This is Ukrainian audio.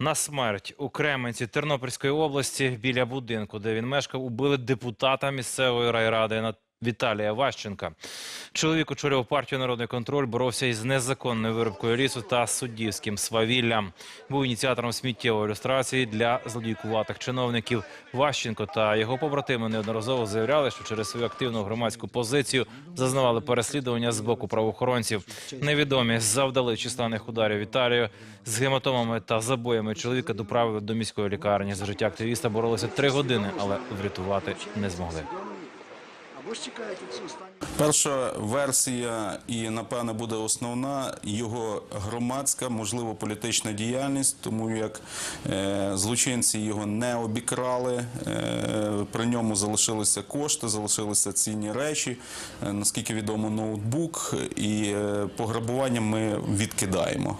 На смерть у Кременці Тернопільської області біля будинку, де він мешкав, убили депутата місцевої райради. На- Віталія Ващенка. Чоловік очолював партію Народний контроль, боровся із незаконною вирубкою лісу та суддівським свавіллям. Був ініціатором сміттєвої ілюстрації для злодійкуватих чиновників. Ващенко та його побратими неодноразово заявляли, що через свою активну громадську позицію зазнавали переслідування з боку правоохоронців. Невідомі завдали численних ударів Віталію з гематомами та забоями. Чоловіка доправили до міської лікарні. За життя активіста боролися три години, але врятувати не змогли. Або останню. Перша версія, і напевне буде основна, його громадська, можливо, політична діяльність, тому як е, злочинці його не обікрали. Е, при ньому залишилися кошти, залишилися цінні речі. Е, наскільки відомо, ноутбук, і е, пограбування ми відкидаємо.